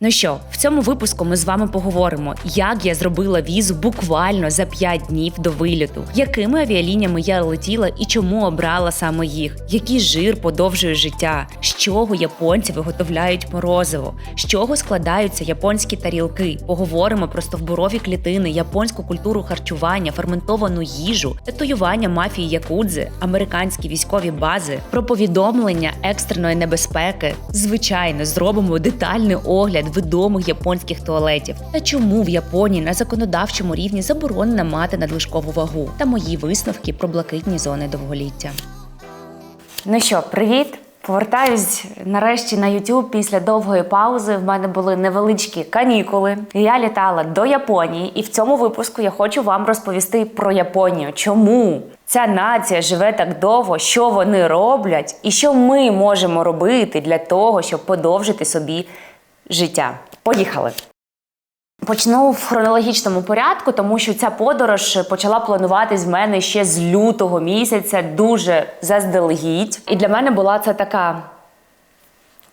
Ну що, в цьому випуску ми з вами поговоримо, як я зробила візу буквально за 5 днів до виліту, якими авіалініями я летіла і чому обрала саме їх, який жир подовжує життя, з чого японці виготовляють морозиво, з чого складаються японські тарілки. Поговоримо про стовбурові клітини, японську культуру харчування, ферментовану їжу, татуювання мафії якудзи, американські військові бази, про повідомлення екстреної небезпеки. Звичайно, зробимо детальний огляд відомих японських туалетів та чому в Японії на законодавчому рівні заборонено мати надлишкову вагу та мої висновки про блакитні зони довголіття. Ну що, привіт! Повертаюсь нарешті на YouTube після довгої паузи. В мене були невеличкі канікули. Я літала до Японії, і в цьому випуску я хочу вам розповісти про Японію. Чому ця нація живе так довго, що вони роблять, і що ми можемо робити для того, щоб подовжити собі життя. Поїхали! Почну в хронологічному порядку, тому що ця подорож почала плануватись в мене ще з лютого місяця, дуже заздалегідь. І для мене була це така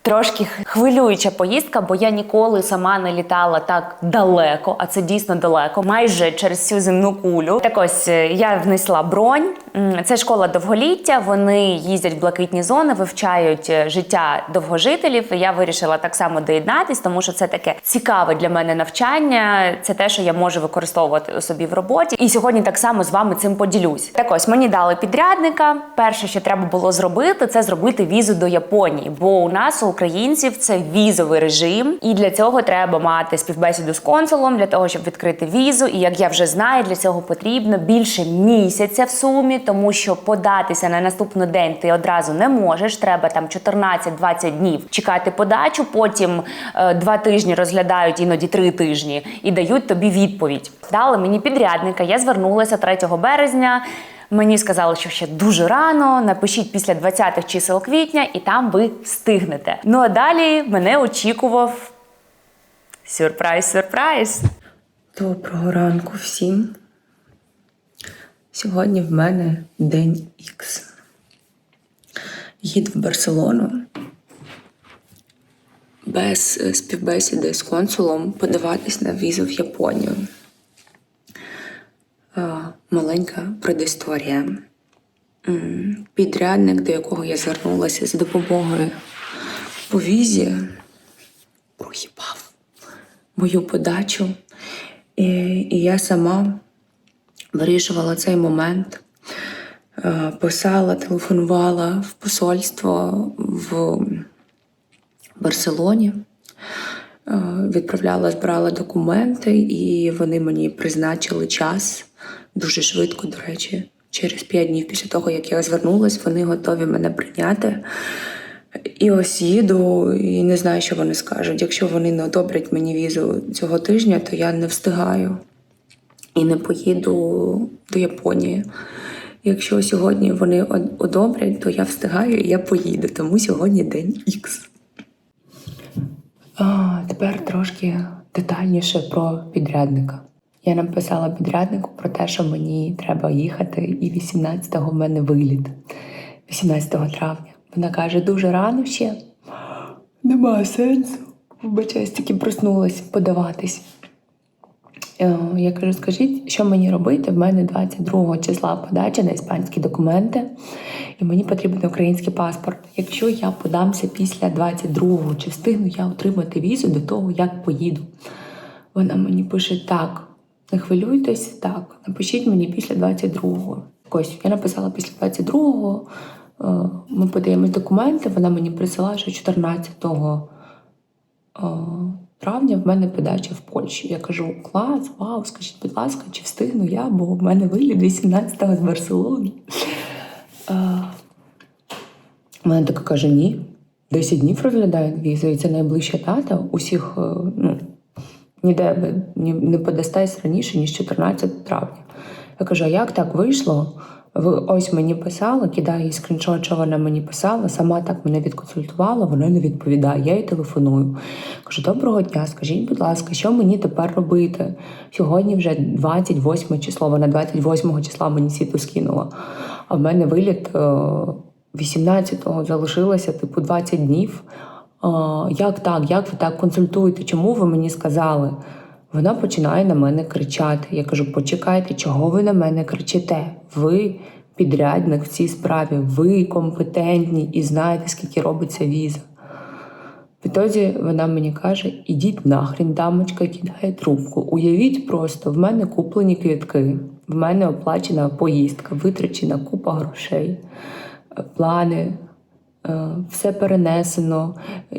трошки хвилююча поїздка, бо я ніколи сама не літала так далеко, а це дійсно далеко, майже через всю земну кулю. Так ось е, я внесла бронь. Це школа довголіття. Вони їздять в блакитні зони, вивчають е, життя довгожителів. Я вирішила так само доєднатись, тому що це таке цікаве для мене навчання. Це те, що я можу використовувати у собі в роботі. І сьогодні так само з вами цим поділюсь. Так ось мені дали підрядника. Перше, що треба було зробити, це зробити візу до Японії. Бо у нас у українців це візовий режим, і для цього треба мати співбесіду з консулом для того, щоб відкрити візу. І як я вже знаю, для цього потрібно більше місяця в сумі, тому що податися на наступний день ти одразу не можеш. Треба там 14-20 днів чекати подачу. Потім е, два тижні розглядають, іноді три тижні, і дають тобі відповідь. Дали мені підрядника. Я звернулася 3 березня. Мені сказали, що ще дуже рано. Напишіть після 20-х чисел квітня, і там ви встигнете. Ну а далі мене очікував сюрприз, сюрприз. Доброго ранку всім. Сьогодні в мене день Х. Їду в Барселону без е, співбесіди з консулом подаватись на візу в Японію. Е, Маленька предісторія. Підрядник, до якого я звернулася за допомогою по візі, проїбав мою подачу. І я сама вирішувала цей момент. Е, Писала, телефонувала в посольство в Барселоні, Е, відправляла, збирала документи, і вони мені призначили час дуже швидко, до речі. Через п'ять днів після того, як я звернулась, вони готові мене прийняти. І ось їду і не знаю, що вони скажуть. Якщо вони не одобрять мені візу цього тижня, то я не встигаю і не поїду до Японії. Якщо сьогодні вони одобрять, то я встигаю і я поїду. Тому сьогодні день Х. А, тепер трошки детальніше про підрядника. Я написала підряднику про те, що мені треба їхати, і 18-го в мене виліт. 18 травня. Вона каже, дуже рано ще. Немає сенсу. Вибачаюсь, тільки проснулась подаватись. Е, Я кажу, скажіть, що мені робити? В мене 22 числа подача на іспанські документи, і мені потрібен український паспорт. Якщо я подамся після 22-го, чи встигну я отримати візу до того, як поїду? Вона мені пише: так, не хвилюйтесь, так, напишіть мені після 22-го. Ось я написала після 22-го. е, Ми подаємо документи, вона мені присилає, що 14-го е, травня в мене подача в Польщі. Я кажу: клас, вау, скажіть, будь ласка, чи встигну я, бо в мене виліт 18-го з Барселони. Вона така каже: ні. 10 днів розглядають візу, і це найближча дата. Усіх е, ну, ніде не подастесь раніше, ніж 14 травня. Я кажу, а як так вийшло? Ось мені писали, кидаю їй скріншот, що вона мені писала, сама так мене відконсультувала, вона не відповідає. Я їй телефоную. Кажу, доброго дня, скажіть, будь ласка, що мені тепер робити? Сьогодні вже 28 число, вона 28 числа мені світу скинула. А в мене виліт е, 18-го залишилося, типу, 20 днів. Як так, як ви так консультуєте? Чому ви мені сказали? Вона починає на мене кричати. Я кажу: почекайте, чого ви на мене кричите? Ви підрядник в цій справі, ви компетентні і знаєте, скільки робиться віза. Відтоді вона мені каже: ідіть нахрен, дамочка, кидає трубку. Уявіть просто, в мене куплені квітки, в мене оплачена поїздка, витрачена купа грошей, плани, е, все перенесено.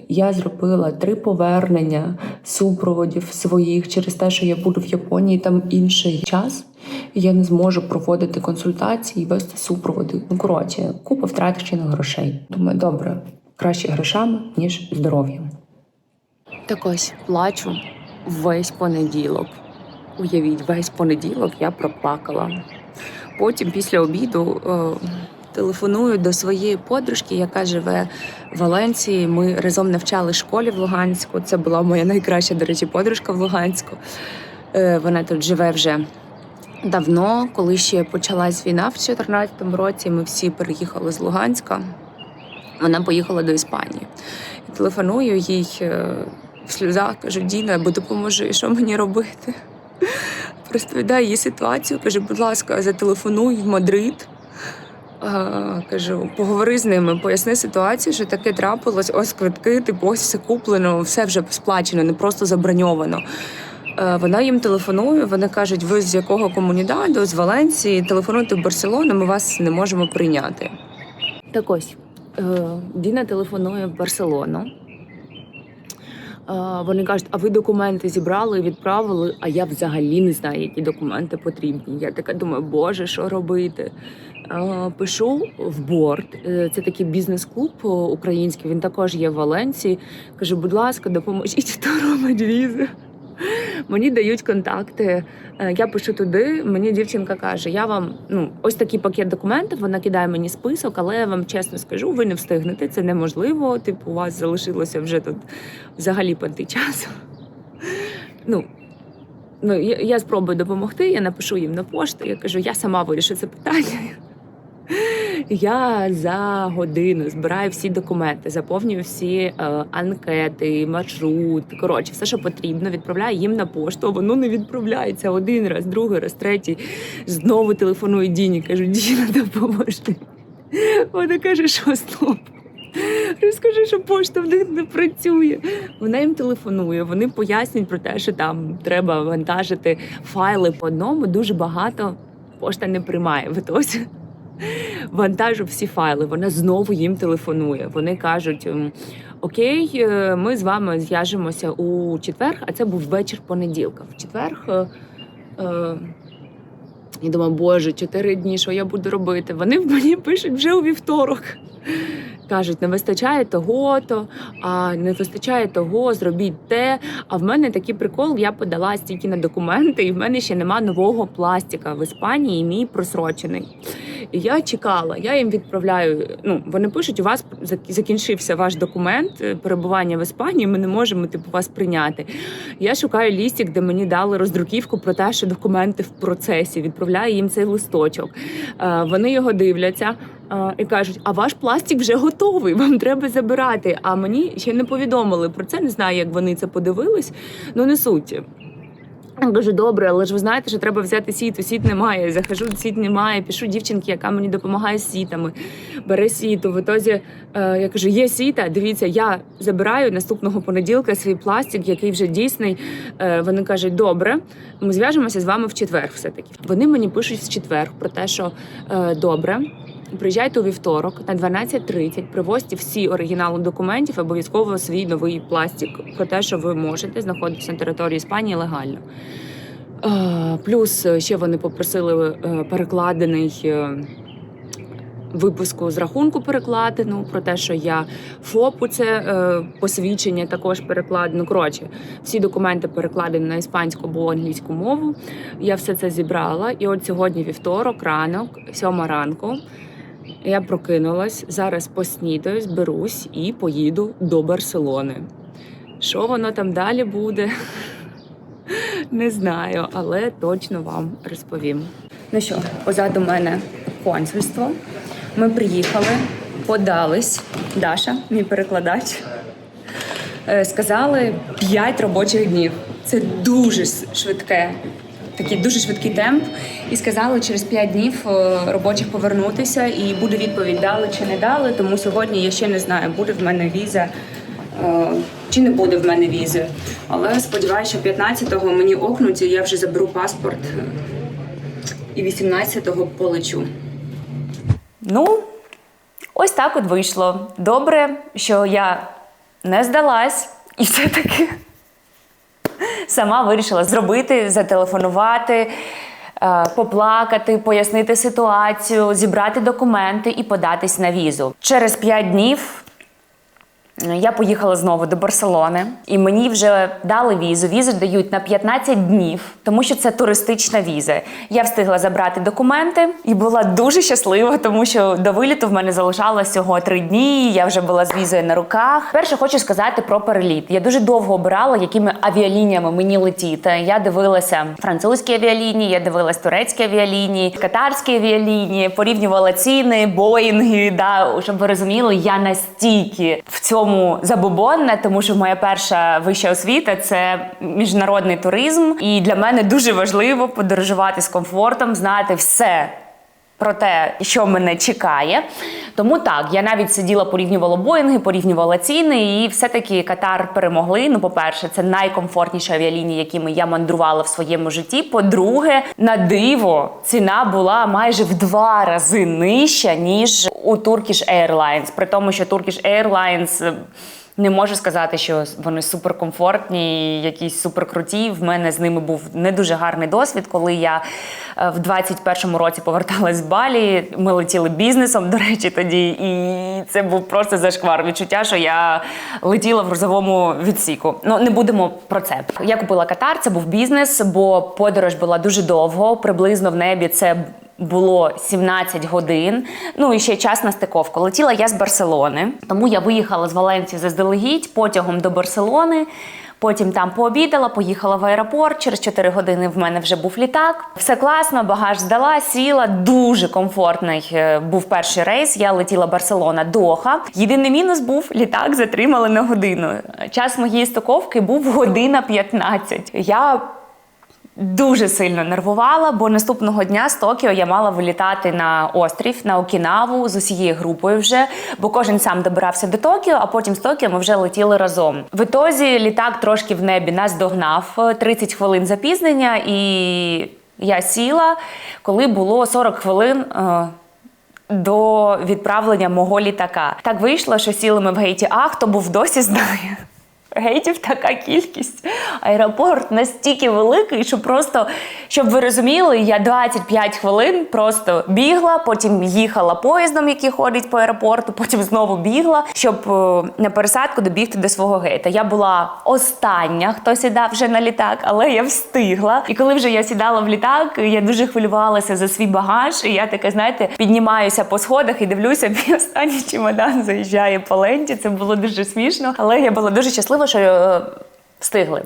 Я зробила три повернення супроводів своїх через те, що я буду в Японії там інший час. і Я не зможу проводити консультації і вести супроводи. Ну коротше, купа втрачених грошей. Думаю, добре, краще грошами, ніж здоров'ям. Так ось плачу весь понеділок. Уявіть, весь понеділок я проплакала. Потім, після обіду, е, телефоную до своєї подружки, яка живе в Валенції. Ми разом навчали школі в Луганську. Це була моя найкраща, до речі, подружка в Луганську. Е, Вона тут живе вже давно, коли ще почалась війна в 2014 році. Ми всі переїхали з Луганська. Вона поїхала до Іспанії. І телефоную їй е, в сльозах, кажу: Діна, бо допоможи, що мені робити? Розповідаю її ситуацію, кажу, будь ласка, зателефонуй в Мадрид. Кажу, поговори з ними, поясни ситуацію, що таке трапилось, ось квитки, типу, ось все куплено, все вже сплачено, не просто заброньовано. Е, Вона їм телефонує, вони кажуть, ви з якого комунідаду, з Валенції, телефонуйте в Барселону, ми вас не можемо прийняти. Так ось, е, Діна телефонує в Барселону. Е, Вони кажуть, а ви документи зібрали і відправили, а я взагалі не знаю, які документи потрібні. Я така думаю, боже, що робити? Пишу в борт. Е, Це такий бізнес-клуб е, український. Він також є в Валенції. Кажу, будь ласка, допоможіть, хто робить. Мені дають контакти. Е, Я пишу туди. Мені дівчинка каже: я вам ну ось такий пакет документів. Вона кидає мені список, але я вам чесно скажу, ви не встигнете. Це неможливо. Типу, у вас залишилося вже тут взагалі панти часу. Ну, ну я, я спробую допомогти. Я напишу їм на пошту. Я кажу, я сама вирішу це питання. Я за годину збираю всі документи, заповнюю всі е, анкети, маршрут. Коротше, все, що потрібно, відправляю їм на пошту. Воно не відправляється один раз, другий раз, третій. Знову телефоную Діні. Кажу, Діна, допоможи. Вона каже, що стоп. Розкажи, що пошта в них не працює. Вона їм телефонує. Вони пояснюють про те, що там треба вантажити файли по одному. Дуже багато пошта не приймає. В вантажу всі файли. Вона знову їм телефонує. Вони кажуть: ем, Окей, е, ми з вами зв'яжемося у четвер, а це був вечір понеділка. В четвер. е, е, я думаю, боже, чотири дні, що я буду робити? Вони мені пишуть вже у вівторок. Кажуть, не вистачає того-то, а не вистачає того, зробіть те. А в мене такий прикол, я подала стільки на документи, і в мене ще нема нового пластика в Іспанії, і мій просрочений. І я чекала, я їм відправляю. Ну, вони пишуть, у вас закінчився ваш документ е, перебування в Іспанії. Ми не можемо типу вас прийняти. Я шукаю лістик, де мені дали роздруківку про те, що документи в процесі. Відправляю їм цей листочок. Е, Вони його дивляться і кажуть: а ваш пластик вже готовий, вам треба забирати. А мені ще не повідомили про це. Не знаю, як вони це подивились. Ну не суть. Я кажу, добре, але ж ви знаєте, що треба взяти сіту. Сіт немає. Захожу, сіт немає. Пишу дівчинки, яка мені допомагає з сітами. Бере сіту. В ітозі е, я кажу, є сіта. Дивіться, я забираю наступного понеділка свій пластик, який вже дійсний. Е, вони кажуть, добре, ми зв'яжемося з вами в четвер. Все таки вони мені пишуть в четвер про те, що е, добре. Приїжджайте у вівторок на 12.30, привозьте всі оригінали документів, обов'язково свій новий пластик про те, що ви можете знаходитися на території Іспанії легально. Плюс е, ще вони попросили е, перекладений е, випуску з рахунку перекладену про те, що я ФОПу це посвідчення також перекладено. Коротше, всі документи перекладені на іспанську або англійську мову. Я все це зібрала. І от сьогодні вівторок, ранок, сьома ранку. Я прокинулась, зараз поснідаю, зберусь і поїду до Барселони. Що воно там далі буде? Не знаю, але точно вам розповім. Ну що, позаду мене консульство. Ми приїхали, подались. Даша, мій перекладач. Е, Сказали 5 робочих днів. Це дуже швидке, такий дуже швидкий темп. І сказали через 5 днів е, робочих повернутися, і буде відповідь дали чи не дали. Тому сьогодні я ще не знаю, буде в мене віза е, чи не буде в мене візи. Але сподіваюся, що 15-го мені окнуть, і я вже заберу паспорт. е, І 18-го полечу. Ну, ось так от вийшло. Добре, що я не здалась і все-таки сама вирішила зробити, зателефонувати, е, поплакати, пояснити ситуацію, зібрати документи і податись на візу. Через 5 днів. Я поїхала знову до Барселони, і мені вже дали візу. Візу дають на 15 днів, тому що це туристична віза. Я встигла забрати документи і була дуже щаслива, тому що до виліту в мене залишалось всього три дні. Я вже була з візою на руках. Перше хочу сказати про переліт. Я дуже довго обирала, якими авіалініями мені летіти. Я дивилася французькі авіалінії, я дивилась турецькі авіалінії, катарські авіалінії, порівнювала ціни, боїнги. Да, щоб ви розуміли, я настільки в цьому забобонна, тому що моя перша вища освіта це міжнародний туризм, і для мене дуже важливо подорожувати з комфортом, знати все. Про те, що мене чекає. Тому так, я навіть сиділа, порівнювала боїнги, порівнювала ціни, і все-таки Катар перемогли. Ну, по-перше, це найкомфортніші авіалінії, якими я мандрувала в своєму житті. По-друге, на диво ціна була майже в два рази нижча, ніж у Turkish Airlines. При тому, що Turkish Airlines не можу сказати, що вони суперкомфортні, якісь суперкруті. В мене з ними був не дуже гарний досвід. Коли я е, в 21-му році поверталась з Балі, ми летіли бізнесом, до речі, тоді, і це був просто зашквар. Відчуття, що я летіла в грузовому відсіку. Ну не будемо про це. Я купила катар, це був бізнес, бо подорож була дуже довго. Приблизно в небі це було 17 годин. Ну і ще час на стиковку. Летіла я з Барселони, тому я виїхала з Валенції заздалегідь потягом до Барселони. Потім там пообідала, поїхала в аеропорт. Через 4 години в мене вже був літак. Все класно, багаж здала, сіла. Дуже комфортний е, був перший рейс. Я летіла Барселона Доха. Єдиний мінус був літак затримали на годину. Час моєї стиковки був година 15. Я Дуже сильно нервувала, бо наступного дня з Токіо я мала вилітати на острів на Окінаву з усією групою вже, бо кожен сам добирався до Токіо, а потім з Токіо ми вже летіли разом. В ітозі літак трошки в небі нас догнав е, 30 хвилин запізнення, і я сіла, коли було 40 хвилин. е, До відправлення мого літака так вийшло, що сіли ми в гейті. А хто був досі знає. Гейтів така кількість. Аеропорт настільки великий, що просто, щоб ви розуміли, я 25 хвилин просто бігла, потім їхала поїздом, який ходить по аеропорту, потім знову бігла, щоб е, на пересадку добігти до свого гейта. Я була остання, хто сідав вже на літак, але я встигла. І коли вже я сідала в літак, я дуже хвилювалася за свій багаж. І я така, знаєте, піднімаюся по сходах і дивлюся, мій останній чемодан заїжджає по ленті. Це було дуже смішно, але я була дуже щаслива, що. е, Встигли.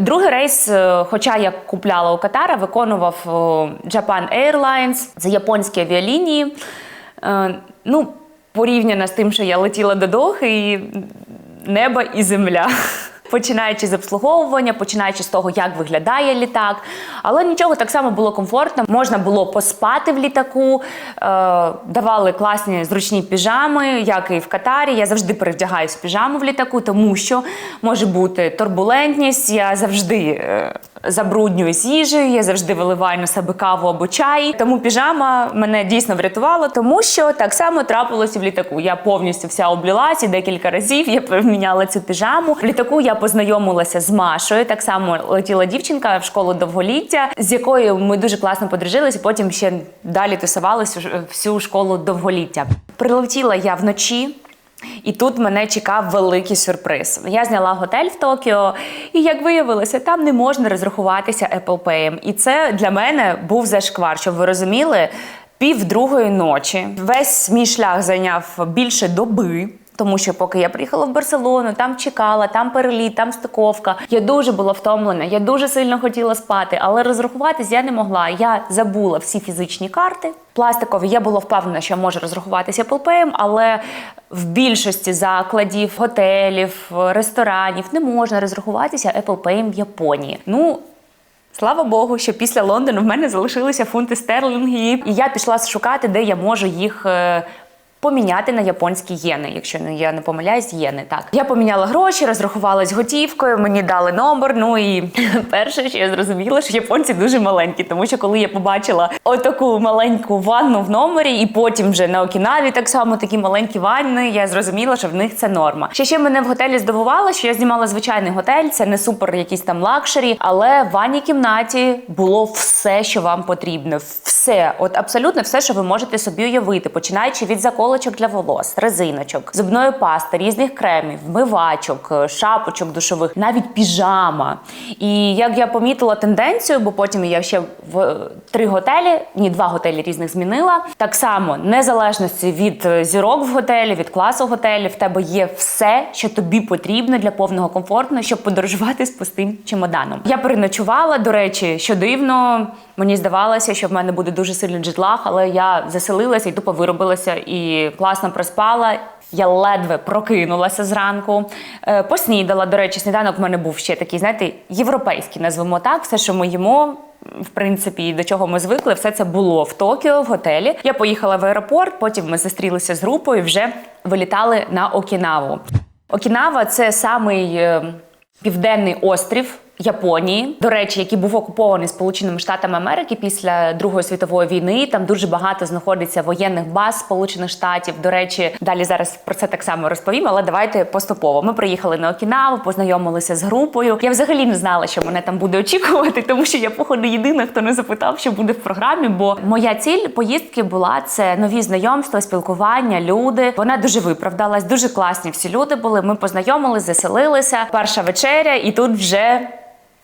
Другий рейс, е, хоча я купляла у Катара, виконував е, Japan Airlines, це японські авіалінії. Ну, порівняно з тим, що я летіла до Дохи, і небо і земля. Починаючи з обслуговування, починаючи з того, як виглядає літак. Але нічого так само було комфортно. Можна було поспати в літаку, е, давали класні зручні піжами, як і в Катарі. Я завжди перевдягаюсь в піжаму в літаку, тому що може бути турбулентність. Я завжди е, забруднююсь їжею, я завжди виливаю на себе каву або чай. Тому піжама мене дійсно врятувала, тому що так само трапилося в літаку. Я повністю вся облілась і декілька разів я поміняла цю піжаму. В літаку я познайомилася з Машою. Так само летіла дівчинка в школу довголіття, з якою ми дуже класно подружилися. Потім ще далі тусувалися всю школу довголіття. Прилетіла я вночі. І тут мене чекав великий сюрприз. Я зняла готель в Токіо, і як виявилося, там не можна розрахуватися Apple Pay. І це для мене був зашквар, щоб ви розуміли, пів другої ночі. Весь мій шлях зайняв більше доби. Тому що поки я приїхала в Барселону, там чекала, там переліт, там стиковка. Я дуже була втомлена, я дуже сильно хотіла спати, але розрахуватись я не могла. Я забула всі фізичні карти. Пластикові я була впевнена, що я можу розрахуватися Pay, але в більшості закладів, готелів, ресторанів не можна розрахуватися Apple Pay в Японії. Ну Слава Богу, що після Лондону в мене залишилися фунти стерлінги, і я пішла шукати, де я можу їх. Поміняти на японські єни, якщо я не помиляюсь, єни. Так я поміняла гроші, розрахувалась готівкою, мені дали номер. Ну і перше, що я зрозуміла, що японці дуже маленькі, тому що коли я побачила отаку маленьку ванну в номері, і потім вже на Окінаві так само такі маленькі ванни, я зрозуміла, що в них це норма. Ще ще мене в готелі здивувало, що я знімала звичайний готель, це не супер якийсь там лакшері, але в ванній кімнаті було все, що вам потрібно. Все, от абсолютно все, що ви можете собі уявити, починаючи від заколочок для волос, резиночок, зубної пасти, різних кремів, вмивачок, е, шапочок душових, навіть піжама. І як я помітила тенденцію, бо потім я ще в е, три готелі, ні, два готелі різних змінила. Так само, незалежності від е, зірок в готелі, від класу готелі, в тебе є все, що тобі потрібно для повного комфорту, щоб подорожувати з пустим чемоданом. Я переночувала, до речі, що дивно. Мені здавалося, що в мене буде дуже сильний джетлаг, але я заселилася і тупо виробилася і класно проспала. Я ледве прокинулася зранку, е, поснідала. До речі, сніданок в мене був ще такий, знаєте, європейський, назвемо так. Все, що ми їмо, в принципі, до чого ми звикли, все це було в Токіо, в готелі. Я поїхала в аеропорт, потім ми зустрілися з групою, і вже вилітали на Окінаву. Окінава це самий е, південний острів. Японії, до речі, який був окупований Сполученими Штатами Америки після Другої світової війни. Там дуже багато знаходиться воєнних баз Сполучених Штатів. До речі, далі зараз про це так само розповім, але давайте поступово. Ми приїхали на Окінаву, познайомилися з групою. Я взагалі не знала, що мене там буде очікувати, тому що я, походу, єдина, хто не запитав, що буде в програмі. Бо моя ціль поїздки була це нові знайомства, спілкування, люди. Вона дуже виправдалась, дуже класні всі люди були. Ми познайомилися, заселилися. Перша вечеря, і тут вже.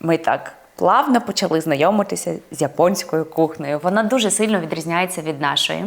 Ми так плавно почали знайомитися з японською кухнею. Вона дуже сильно відрізняється від нашої.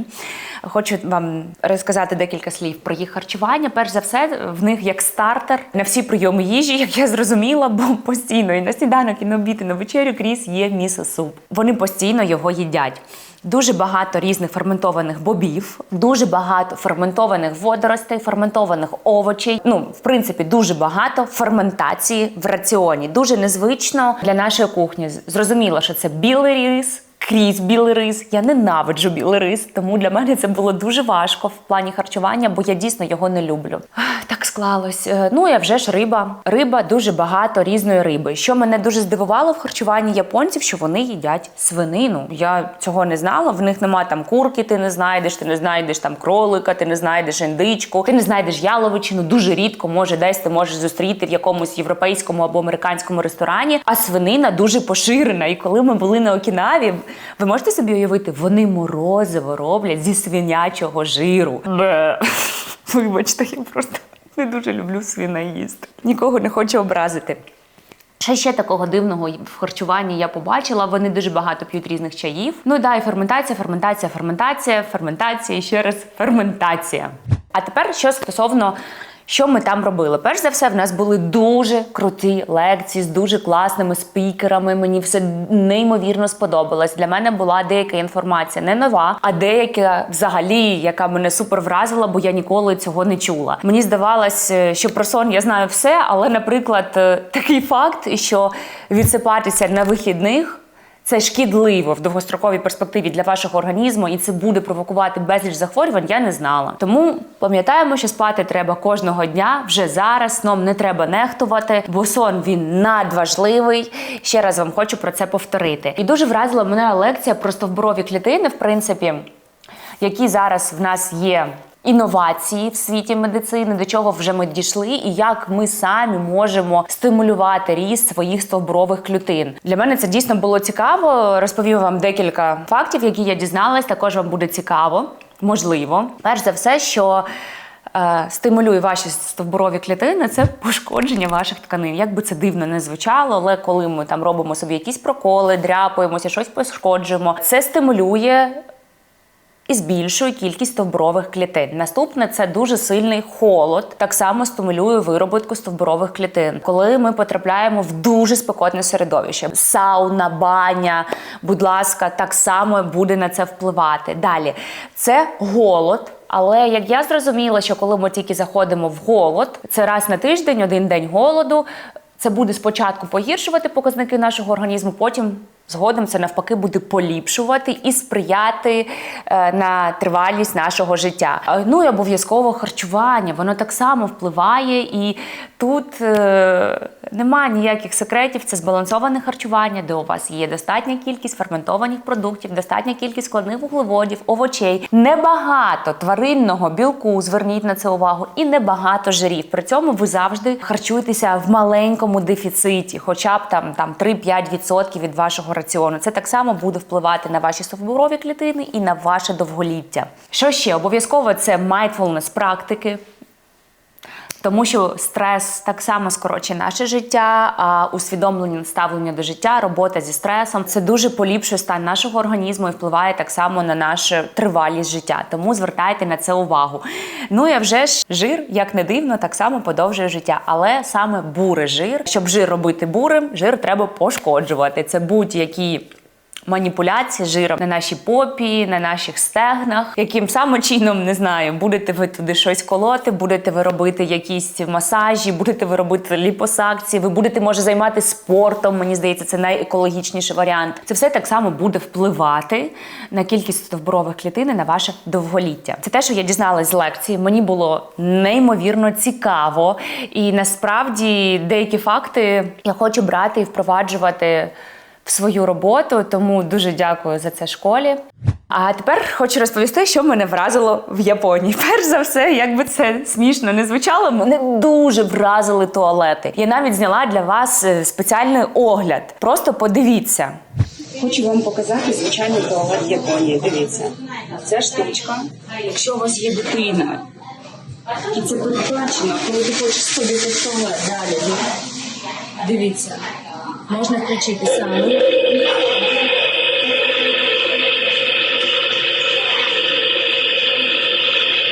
Хочу вам розказати декілька слів про їх харчування. Перш за все, в них як стартер на всі прийоми їжі, як я зрозуміла, бо постійно і на сніданок, і на обід, і на вечерю крізь є місо-суп. Вони постійно його їдять. Дуже багато різних ферментованих бобів, дуже багато ферментованих водоростей, ферментованих овочей. Ну, в принципі, дуже багато ферментації в раціоні. Дуже незвично для нашої кухні. Зрозуміло, що це білий рис. Крізь білий рис. Я ненавиджу білий рис, тому для мене це було дуже важко в плані харчування, бо я дійсно його не люблю. Так склалось. Е, Ну і вже ж риба. Риба дуже багато різної риби. Що мене дуже здивувало в харчуванні японців, що вони їдять свинину. Я цього не знала. В них нема там курки, ти не знайдеш, ти не знайдеш там кролика, ти не знайдеш індичку, ти не знайдеш яловичину. Дуже рідко може десь ти можеш зустріти в якомусь європейському або американському ресторані. А свинина дуже поширена. І коли ми були на Окінаві, ви можете собі уявити, вони морозиво роблять зі свинячого жиру. Бе. Вибачте, я просто не дуже люблю свина їсти. Нікого не хочу образити. Що ще такого дивного в харчуванні я побачила? Вони дуже багато п'ють різних чаїв. Ну і да, і ферментація, ферментація, ферментація, ферментація і ще раз ферментація. А тепер що стосовно. Що ми там робили? Перш за все, в нас були дуже круті лекції з дуже класними спікерами. Мені все неймовірно сподобалось. Для мене була деяка інформація не нова, а деяка взагалі, яка мене супер вразила, бо я ніколи цього не чула. Мені здавалось, е, що про сон я знаю все, але, наприклад, е, такий факт, що відсипатися на вихідних. Це шкідливо в довгостроковій перспективі для вашого організму, і це буде провокувати безліч захворювань. Я не знала. Тому пам'ятаємо, що спати треба кожного дня вже зараз. Сном не треба нехтувати, бо сон він надважливий. Ще раз вам хочу про це повторити. І дуже вразила мене лекція про стовбурові клітини, в принципі, які зараз в нас є. Інновації в світі медицини, до чого вже ми дійшли, і як ми самі можемо стимулювати ріст своїх стовбурових клітин. Для мене це дійсно було цікаво. Розповім вам декілька фактів, які я дізналась. Також вам буде цікаво, можливо. Перш за все, що е, стимулює ваші стовбурові клітини, це пошкодження ваших тканин. Як би це дивно не звучало, але коли ми там робимо собі якісь проколи, дряпаємося, щось пошкоджуємо, це стимулює і збільшує кількість стовбурових клітин. Наступне це дуже сильний холод, так само стимулює вироботку стовбурових клітин. Коли ми потрапляємо в дуже спекотне середовище, сауна, баня, будь ласка, так само буде на це впливати. Далі це голод. Але як я зрозуміла, що коли ми тільки заходимо в голод, це раз на тиждень, один день голоду. Це буде спочатку погіршувати показники нашого організму, потім згодом це навпаки буде поліпшувати і сприяти е, на тривалість нашого життя. Е, Ну і обов'язково харчування, воно так само впливає, і тут немає ніяких секретів. Це збалансоване харчування, де у вас є достатня кількість ферментованих продуктів, достатня кількість складних вуглеводів, овочей, небагато тваринного білку. Зверніть на це увагу, і небагато жирів. При цьому ви завжди харчуєтеся в маленькому дефіциті, хоча б там, там 3-5% від вашого раціону. Це так само буде впливати на ваші стовбурові клітини і на ваше довголіття. Що ще обов'язково це mindfulness практики. Тому що стрес так само скорочує наше життя, а усвідомлення ставлення до життя, робота зі стресом це дуже поліпшує стан нашого організму і впливає так само на нашу тривалість життя. Тому звертайте на це увагу. Ну і вже ж жир, як не дивно, так само подовжує життя. Але саме бурий жир, щоб жир робити бурим, жир треба пошкоджувати. Це будь-які. Маніпуляції жиром на нашій попі, на наших стегнах, яким саме чином не знаю, будете ви туди щось колоти, будете ви робити якісь масажі, будете ви робити ліпосакції, ви будете може займатися спортом. Мені здається, це найекологічніший варіант. Це все так само буде впливати на кількість стовбурових клітин і на ваше довголіття. Це те, що я дізналась з лекції. Мені було неймовірно цікаво, і насправді деякі факти я хочу брати і впроваджувати в свою роботу, тому дуже дякую за це школі. А тепер хочу розповісти, що мене вразило в Японії. Перш за все, як би це смішно не звучало, мене дуже вразили туалети. Я навіть зняла для вас е, спеціальний огляд. Просто подивіться. Хочу вам показати звичайний туалет Японії. Дивіться, це штучка. Якщо у вас є дитина, і це передбачено, коли ти хочеш сходити в туалет далі. Дивіться, можна включити саме.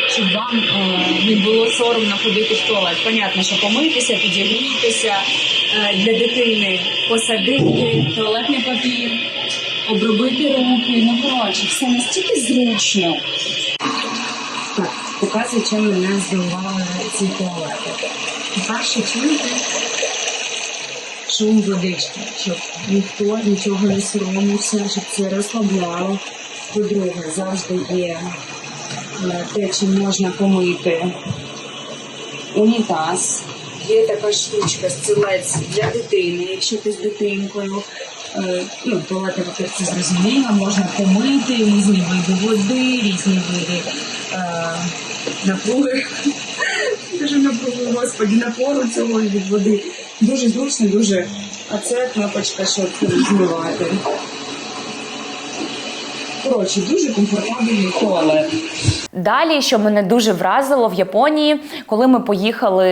Щоб вам е, не було соромно ходити в туалет. Понятно, що помитися, підігрітися, е, для дитини посадити, туалетний папір, обробити руки. Ну коротше, все настільки зручно. Так, показую, чим мене здивували ці туалети. По-перше, чуєте шум водички, щоб ніхто нічого не соромився, щоб це розслабляло. По-друге, завжди є е, те, чим можна помити унітаз. Є така штучка, стілець для дитини, якщо ти з дитинкою. Е, Ну, туалетний папір це зрозуміло, можна помити різні види води, різні види е, напруги. Дуже напруги, господі, напору цього від води. Дуже зручно, дуже. А це кнопочка, щоб змивати. Коротше, дуже комфортабельний туалет. Далі, що мене дуже вразило в Японії, коли ми поїхали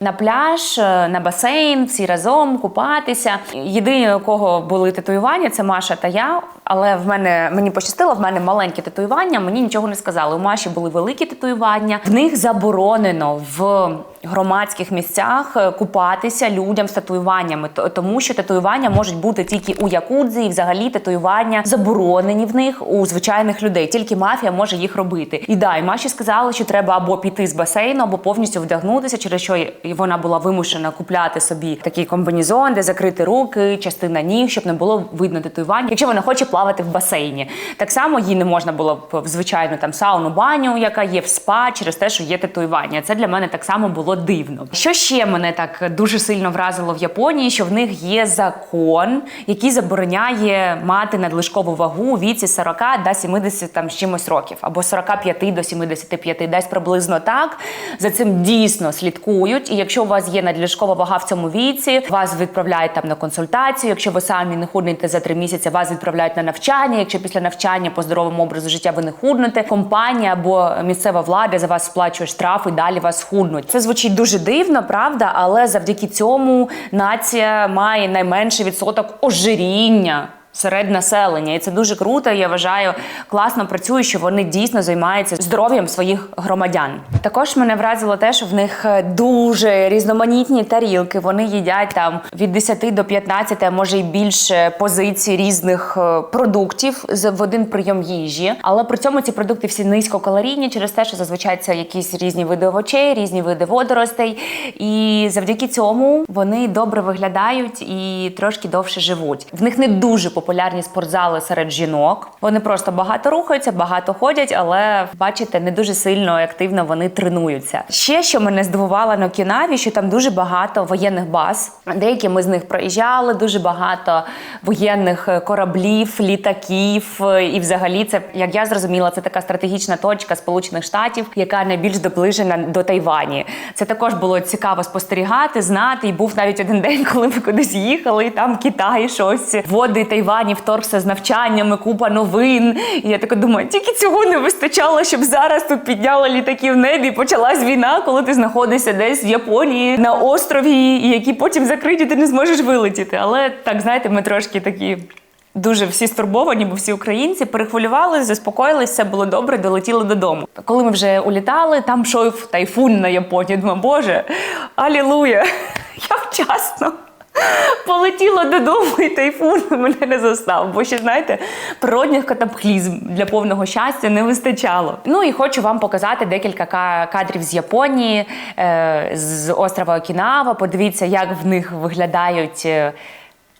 на пляж, е, на басейн, всі разом купатися. Єдині, у кого були татуювання, це Маша та я. Але в мене мені пощастило, в мене маленькі татуювання, мені нічого не сказали. У Маші були великі татуювання. В них заборонено в громадських місцях е, купатися людям з татуюваннями, тому що татуювання можуть бути тільки у якудзі, і взагалі татуювання заборонені в них у звичайних людей. Тільки мафія може їх робити. І да, і Маші сказали, що треба або піти з басейну, або повністю вдягнутися, через що вона була вимушена купляти собі такий комбінезон, де закрити руки, частина ніг, щоб не було видно татуювань. Якщо вона хоче плавати в басейні, так само їй не можна було б в звичайну там сауну, баню, яка є в спа, через те, що є татуювання. Це для мене так само було дивно. Що ще мене так дуже сильно вразило в Японії, що в них є закон, який забороняє мати надлишкову вагу у віці 40 до 70 там з чимось років, або 45 до 75, десь приблизно так. За цим дійсно слідкують. І якщо у вас є надлишкова вага в цьому віці, вас відправляють там на консультацію. Якщо ви самі не худнете за три місяці, вас відправляють на навчання. Якщо після навчання по здоровому образу життя ви не худнете, компанія або місцева влада за вас сплачує штраф і далі вас худнуть. Це звучить дуже дивно, правда, але завдяки цьому нація має найменший відсоток ожиріння серед населення, і це дуже круто. Я вважаю, класно працює, що вони дійсно займаються здоров'ям своїх громадян. Також мене вразило те, що в них е, дуже різноманітні тарілки. Вони їдять там від 10 до 15, а може й більше позицій різних е, продуктів в один прийом їжі. Але при цьому ці продукти всі низькокалорійні через те, що зазвичай це якісь різні види овочей, різні види водоростей. І завдяки цьому вони добре виглядають і трошки довше живуть. В них не дуже популярні спортзали серед жінок. Вони просто багато рухаються, багато ходять, але бачите, не дуже сильно і активно вони тренуються. Ще що мене здивувало на Окінаві, що там дуже багато воєнних баз. Деякі ми з них проїжджали, дуже багато воєнних е, кораблів, літаків. е, І взагалі, це як я зрозуміла, це така стратегічна точка Сполучених Штатів, яка найбільш доближена до Тайвані. Це також було цікаво спостерігати, знати. І був навіть один день, коли ми кудись їхали, і там Китай щось води Тайвані вторгся з навчаннями, купа новин. І я така думаю, тільки цього не вистачало, щоб зараз тут підняли літаки в небі. Почалась війна, коли ти знаходишся десь в Японії на острові, які потім закриті, ти не зможеш вилетіти. Але так знаєте, ми трошки такі. Дуже всі стурбовані, бо всі українці перехвилювалися, заспокоїлися, було добре, долетіли додому. Коли ми вже улітали, там йшов тайфун на Японію. Думаю, боже, алілуя! Я вчасно полетіла додому, і тайфун мене не застав. Бо ще знаєте, природних катаклізм для повного щастя не вистачало. Ну і хочу вам показати декілька кадрів з Японії, е, з острова Окінава. Подивіться, як в них виглядають.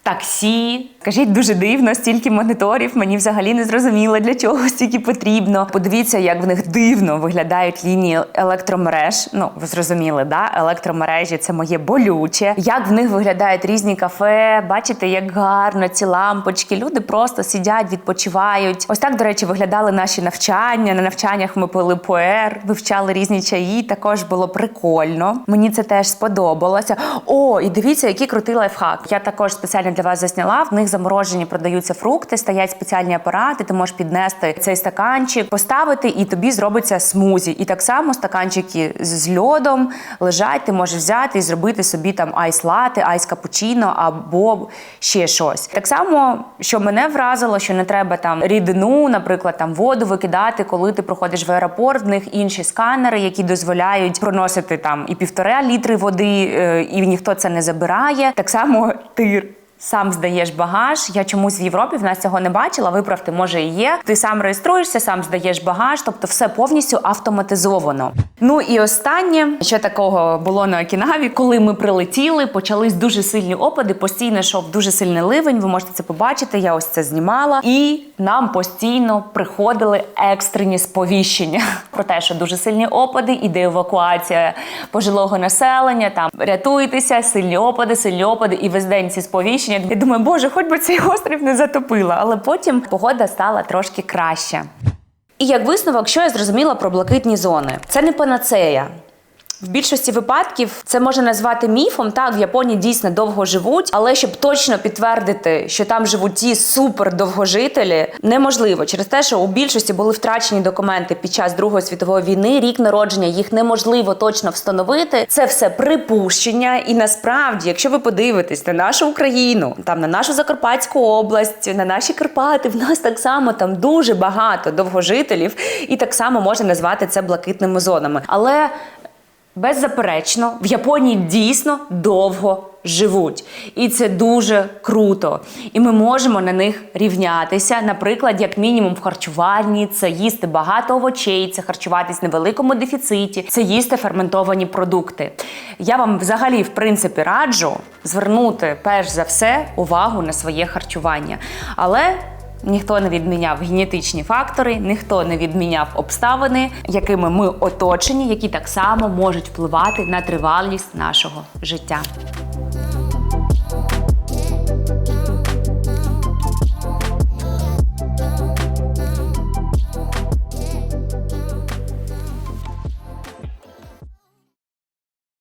Таксі, скажіть, дуже дивно, стільки моніторів. Мені взагалі не зрозуміло, для чого стільки потрібно. Подивіться, як в них дивно виглядають лінії електромереж. Ну, ви зрозуміли, да? Електромережі це моє болюче. Як в них виглядають різні кафе. Бачите, як гарно ці лампочки. Люди просто сидять, відпочивають. Ось так, до речі, виглядали наші навчання. На навчаннях ми пили пуер, вивчали різні чаї. Також було прикольно. Мені це теж сподобалося. О, і дивіться, який крутий лайфхак. Я також спеціально для вас засняла. В них заморожені продаються фрукти, стоять спеціальні апарати. Ти можеш піднести цей стаканчик, поставити, і тобі зробиться смузі. І так само стаканчики з льодом лежать. Ти можеш взяти і зробити собі там айс лати, айс капучино або ще щось. Так само, що мене вразило, що не треба там рідину, наприклад, там воду викидати, коли ти проходиш в аеропорт. В них інші сканери, які дозволяють проносити там і півтора літри води, е, і ніхто це не забирає. Так само тир. Сам здаєш багаж. Я чомусь в Європі в нас цього не бачила. Виправте, може і є. Ти сам реєструєшся, сам здаєш багаж, тобто все повністю автоматизовано. Ну і останнє, що такого було на Окінаві, коли ми прилетіли, почались дуже сильні опади. Постійно йшов дуже сильний ливень. Ви можете це побачити. Я ось це знімала, і нам постійно приходили екстрені сповіщення про те, що дуже сильні опади, іде евакуація пожилого населення. Там рятуйтеся, сильні опади, сильні опади, і весь день ці сповіщення. Я думаю, боже, хоч би цей острів не затопило. Але потім погода стала трошки краще. І як висновок, що я зрозуміла про блакитні зони, це не панацея. В більшості випадків це можна назвати міфом. Так, в Японії дійсно довго живуть, але щоб точно підтвердити, що там живуть ті супер довгожителі, неможливо через те, що у більшості були втрачені документи під час Другої світової війни. Рік народження їх неможливо точно встановити. Це все припущення. І насправді, якщо ви подивитесь на нашу Україну, там на нашу Закарпатську область, на наші Карпати, в нас так само там дуже багато довгожителів, і так само можна назвати це блакитними зонами. Але Беззаперечно, в Японії дійсно довго живуть, і це дуже круто. І ми можемо на них рівнятися. Наприклад, як мінімум в харчувальні, це їсти багато овочей, це харчуватись в невеликому дефіциті, це їсти ферментовані продукти. Я вам взагалі, в принципі, раджу звернути перш за все увагу на своє харчування. Але Ніхто не відміняв генетичні фактори, ніхто не відміняв обставини, якими ми оточені, які так само можуть впливати на тривалість нашого життя.